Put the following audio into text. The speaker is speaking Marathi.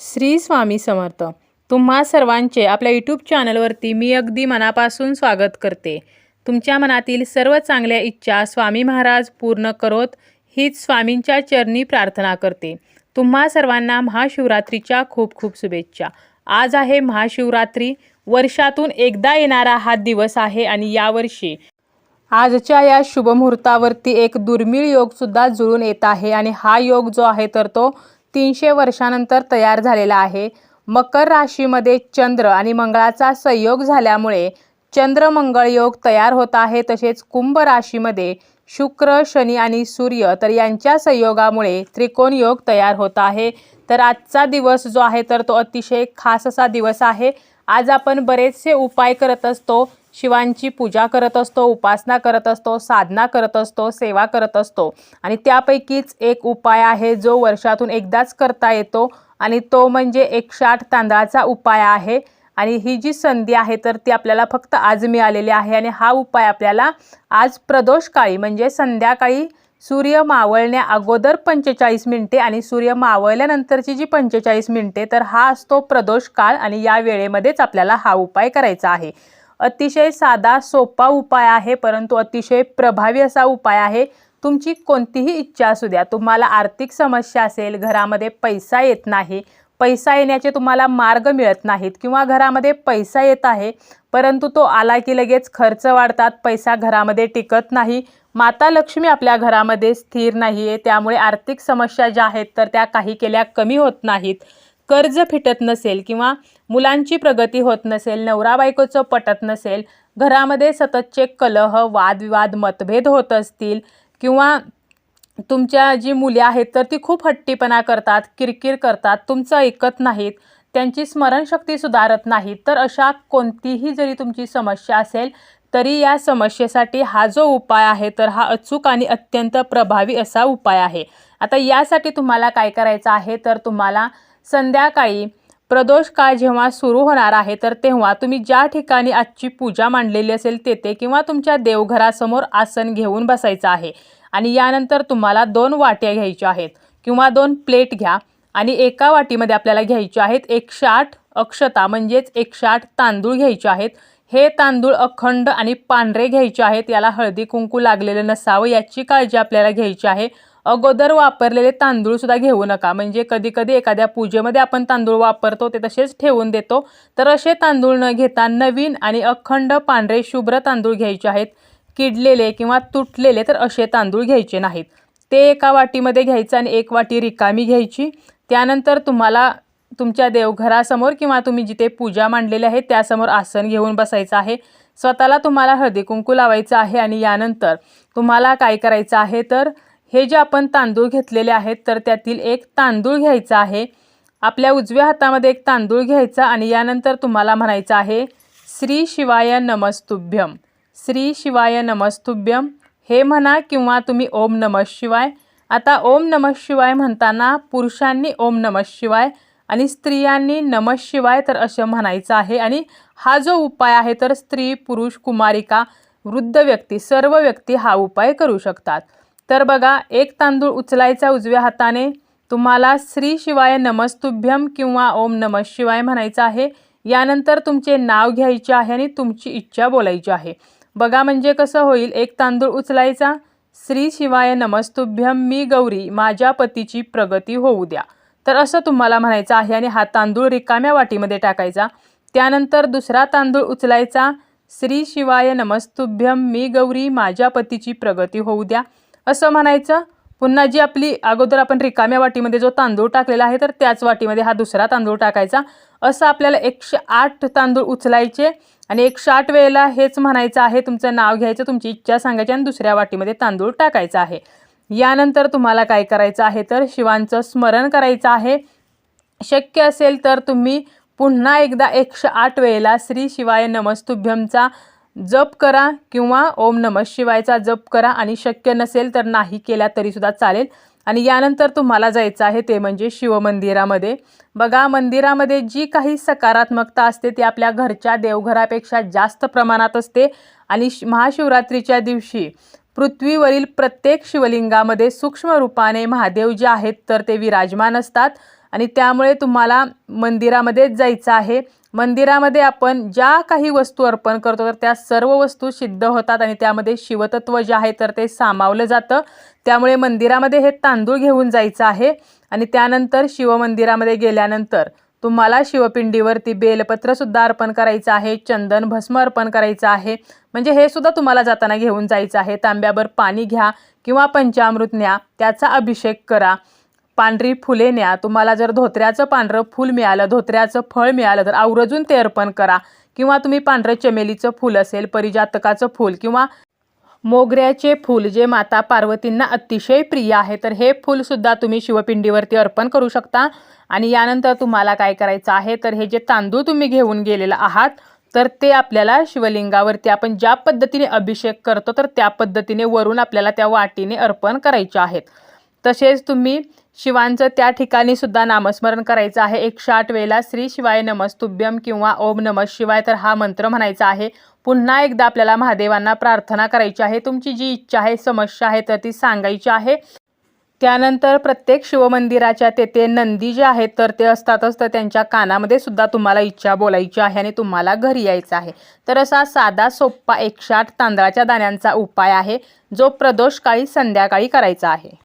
श्री स्वामी समर्थ. तुम्हा सर्वांचे आपल्या यूट्यूब चॅनलवरती मी अगदी मनापासून स्वागत करते. तुमच्या मनातील सर्व चांगल्या इच्छा स्वामी महाराज पूर्ण करोत हीच स्वामींच्या चरणी प्रार्थना करते. तुम्हा सर्वांना महाशिवरात्रीच्या खूप खूप शुभेच्छा. आज आहे महाशिवरात्री वर्षातून एकदा येणारा हा दिवस आहे आणि यावर्षी आजच्या या शुभमुहूर्तावरती एक दुर्मिळ योग सुद्धा जुळून येत आहे आणि हा योग जो आहे तर तो तीनशे वर्षानंतर तयार झालेला आहे. मकर राशीमध्ये चंद्र आणि मंगळाचा संयोग झाल्यामुळे चंद्र मंगळ योग तयार होत आहे. तसेच कुंभ राशीमध्ये शुक्र शनी आणि सूर्य तर यांच्या संयोगामुळे त्रिकोण योग तयार होत आहे. तर आजचा दिवस जो आहे तर तो अतिशय खास असा दिवस आहे. आज आपण बरेचसे उपाय करत असतो. शिवांची पूजा करत असतो उपासना करत असतो साधना करत असतो सेवा करत असतो. आणि त्यापैकीच एक उपाय आहे जो वर्षातून एकदाच करता येतो आणि तो म्हणजे एकशे आठ तांदळाचा उपाय आहे. आणि ही जी संधी आहे तर ती आपल्याला फक्त आज मिळालेली आहे आणि हा उपाय आपल्याला आज प्रदोष काळी म्हणजे संध्याकाळी सूर्य मावळण्या अगोदर पंचेचाळीस मिनिटे आणि सूर्य मावळल्यानंतरची जी पंचेचाळीस मिनिटे तर हा असतो प्रदोष काळ आणि या वेळेमध्येच आपल्याला हा उपाय करायचा आहे. अतिशय साधा सोपा उपाय आहे परंतु अतिशय प्रभावी असा उपाय आहे. तुमची कोणतीही इच्छा असू द्या. तुम्हाला आर्थिक समस्या असेल घरामध्ये पैसा येत नाही पैसा येण्याचे तुम्हाला मार्ग मिळत नाहीत किंवा घरामध्ये पैसा येत आहे परंतु तो आला की लगेच खर्च वाढतात पैसा घरामध्ये टिकत नाही माता लक्ष्मी आपल्या घरामध्ये स्थिर नाही आहे त्यामुळे आर्थिक समस्या ज्या आहेत तर त्या काही केल्या कमी होत नाहीत. कर्ज फिटत नसेल किंवा मुलांची प्रगती होत नसेल नवरा बायकोचं पटत नसेल घरामध्ये सततचे कलह वादविवाद मतभेद होत असतील किंवा तुमच्या जी मुले आहेत तर ती खूप हट्टीपणा करतात किरकिर करतात तुमचं ऐकत नाहीत त्यांची स्मरणशक्ती सुधारत नाही तर अशा कोणतीही जरी तुमची समस्या असेल तरी या समस्येसाठी हा जो उपाय आहे तर हा अचूक आणि अत्यंत प्रभावी असा उपाय आहे. आता यासाठी तुम्हाला काय करायचं आहे तर तुम्हाला संध्याकाळी प्रदोष काळ जेव्हा सुरू होणार आहे तर तेव्हा तुम्ही ज्या ठिकाणी आजची पूजा मांडलेली असेल तेथे किंवा तुमच्या देवघरासमोर आसन घेऊन बसायचं आहे. आणि यानंतर तुम्हाला दोन वाट्या घ्यायच्या आहेत किंवा दोन प्लेट घ्या आणि एका वाटीमध्ये आपल्याला घ्यायचे आहेत एकशे आठ अक्षता म्हणजेच एकशे आठ तांदूळ घ्यायचे आहेत. हे तांदूळ अखंड आणि पांढरे घ्यायचे आहेत. याला हळदी कुंकू लागलेलं नसावं याची काळजी आपल्याला घ्यायची आहे. अगोदर वापरलेले तांदूळ सुद्धा घेऊ नका. म्हणजे कधी कधी एखाद्या पूजेमध्ये आपण तांदूळ वापरतो ते तसेच ठेवून देतो. तर असे तांदूळ न घेता नवीन आणि अखंड पांढरे शुभ्र तांदूळ घ्यायचे आहेत. किडलेले किंवा तुटलेले तर असे तांदूळ घ्यायचे नाहीत. ते एका वाटीमध्ये घ्यायचं आणि एक वाटी रिकामी घ्यायची. त्यानंतर तुम्हाला तुमच्या देवघरासमोर किंवा तुम्ही जिथे पूजा मांडलेली आहे त्यासमोर आसन घेऊन बसायचं आहे. स्वतःला तुम्हाला हळदी कुंकू लावायचं आहे आणि यानंतर तुम्हाला काय करायचं आहे तर हे जे आपण तांदूळ घेतलेले आहेत तर त्यातील एक तांदूळ घ्यायचा आहे. आपल्या उजव्या हातामध्ये एक तांदूळ घ्यायचा आणि यानंतर तुम्हाला म्हणायचं आहे श्री शिवाय नमस्तुभ्यम. श्री शिवाय नमस्तुभ्यम. हे म्हणा किंवा तुम्ही ओम नमः शिवाय. आता ओम नमः शिवाय म्हणताना पुरुषांनी ओम नमः शिवाय आणि स्त्रियांनी नमः शिवाय तर असं म्हणायचं आहे. आणि हा जो उपाय आहे तर स्त्री पुरुष कुमारिका वृद्ध व्यक्ती सर्व व्यक्ती हा उपाय करू शकतात. तर बघा एक तांदूळ उचलायचा उजव्या हाताने तुम्हाला श्री शिवाय नमस्तुभ्यम किंवा ओम नमः शिवाय म्हणायचं आहे. यानंतर तुमचे नाव घ्यायचे आहे आणि तुमची इच्छा बोलायची आहे. बघा म्हणजे कसं होईल एक तांदूळ उचलायचा श्री शिवाय नमस्तुभ्यम मी गौरी माझ्या पतीची प्रगती होऊ द्या. तर असं तुम्हाला म्हणायचं आहे आणि हा तांदूळ रिकाम्या वाटीमध्ये टाकायचा. त्यानंतर दुसरा तांदूळ उचलायचा श्री शिवाय नमस्तुभ्यम मी गौरी माझ्या पतीची प्रगती होऊ द्या. असं म्हणायचं. पुन्हा जी आपली अगोदर आपण रिकाम्या वाटीमध्ये जो तांदूळ टाकलेला आहे तर त्याच वाटीमध्ये हा दुसरा तांदूळ टाकायचा. असं आपल्याला एकशे आठ तांदूळ उचलायचे आणि एकशे आठ वेळेला हेच म्हणायचं आहे तुमचं नाव घ्यायचं तुमची इच्छा सांगायची आणि दुसऱ्या वाटीमध्ये तांदूळ टाकायचं आहे. यानंतर तुम्हाला काय करायचं आहे तर शिवांचं स्मरण करायचं आहे. शक्य असेल तर तुम्ही पुन्हा एकदा एकशे आठ वेळेला श्री शिवाय नमस्तुभ्यमचा जप करा किंवा ओम नमः शिवायचा जप करा आणि शक्य नसेल तर नाही केला तरीसुद्धा चालेल. आणि यानंतर तुम्हाला जायचं आहे ते म्हणजे शिवमंदिरामध्ये बघा मंदिरामध्ये जी काही सकारात्मकता असते ती आपल्या घरच्या देवघरापेक्षा जास्त प्रमाणात असते. आणि महाशिवरात्रीच्या दिवशी पृथ्वीवरील प्रत्येक शिवलिंगामध्ये सूक्ष्म रूपाने महादेव जे आहेत तर ते विराजमान असतात. आणि त्यामुळे तुम्हाला मंदिरामध्येच जायचं आहे. मंदिरामध्ये आपण ज्या काही वस्तू अर्पण करतो तर त्या सर्व वस्तू सिद्ध होतात आणि त्यामध्ये शिवतत्व जे आहे तर ते सामावलं जातं. त्यामुळे मंदिरामध्ये हे तांदूळ घेऊन जायचं आहे आणि त्यानंतर शिवमंदिरामध्ये गेल्यानंतर तुम्हाला शिवपिंडीवरती बेलपत्रसुद्धा अर्पण करायचं आहे चंदन भस्म अर्पण करायचं आहे. म्हणजे हे सुद्धा तुम्हाला जाताना घेऊन जायचं आहे. तांब्यावर पाणी घ्या किंवा पंचामृत न्या त्याचा अभिषेक करा. पांढरी फुले न्या. तुम्हाला जर धोत्र्याचं पांढरं फूल मिळालं धोत्र्याचं फळ मिळालं तर आवर्जून ते अर्पण करा. किंवा तुम्ही पांढरं चमेलीचं फूल असेल परिजातकाचं फूल किंवा मोगऱ्याचे फूल जे माता पार्वतींना अतिशय प्रिय आहे तर हे फूलसुद्धा तुम्ही शिवपिंडीवरती अर्पण करू शकता. आणि यानंतर तुम्हाला काय करायचं आहे तर हे जे तांदूळ तुम्ही घेऊन गेलेला आहात तर ते आपल्याला शिवलिंगावरती आपण ज्या पद्धतीने अभिषेक करतो तर त्या पद्धतीने वरून आपल्याला त्या वाटीने अर्पण करायचे आहेत. तसेच तुम्ही शिवांचं त्या ठिकाणी सुद्धा नामस्मरण करायचं आहे. एकशे आठ वेळेला श्री शिवाय नमस्तुभ्यम किंवा ओम नमः शिवाय तर हा मंत्र म्हणायचा आहे. पुन्हा एकदा आपल्याला महादेवांना प्रार्थना करायची आहे. तुमची जी इच्छा आहे समस्या आहे तर ती सांगायची आहे. त्यानंतर प्रत्येक शिवमंदिराच्या तेथे नंदी जे आहेत तर ते असतातच तर त्यांच्या कानामध्ये सुद्धा तुम्हाला इच्छा बोलायची आहे आणि तुम्हाला घरी यायचं आहे. तर असा साधा सोप्पा एकशे आठ तांदळाच्या दाण्यांचा उपाय आहे जो प्रदोष काळी संध्याकाळी करायचा आहे.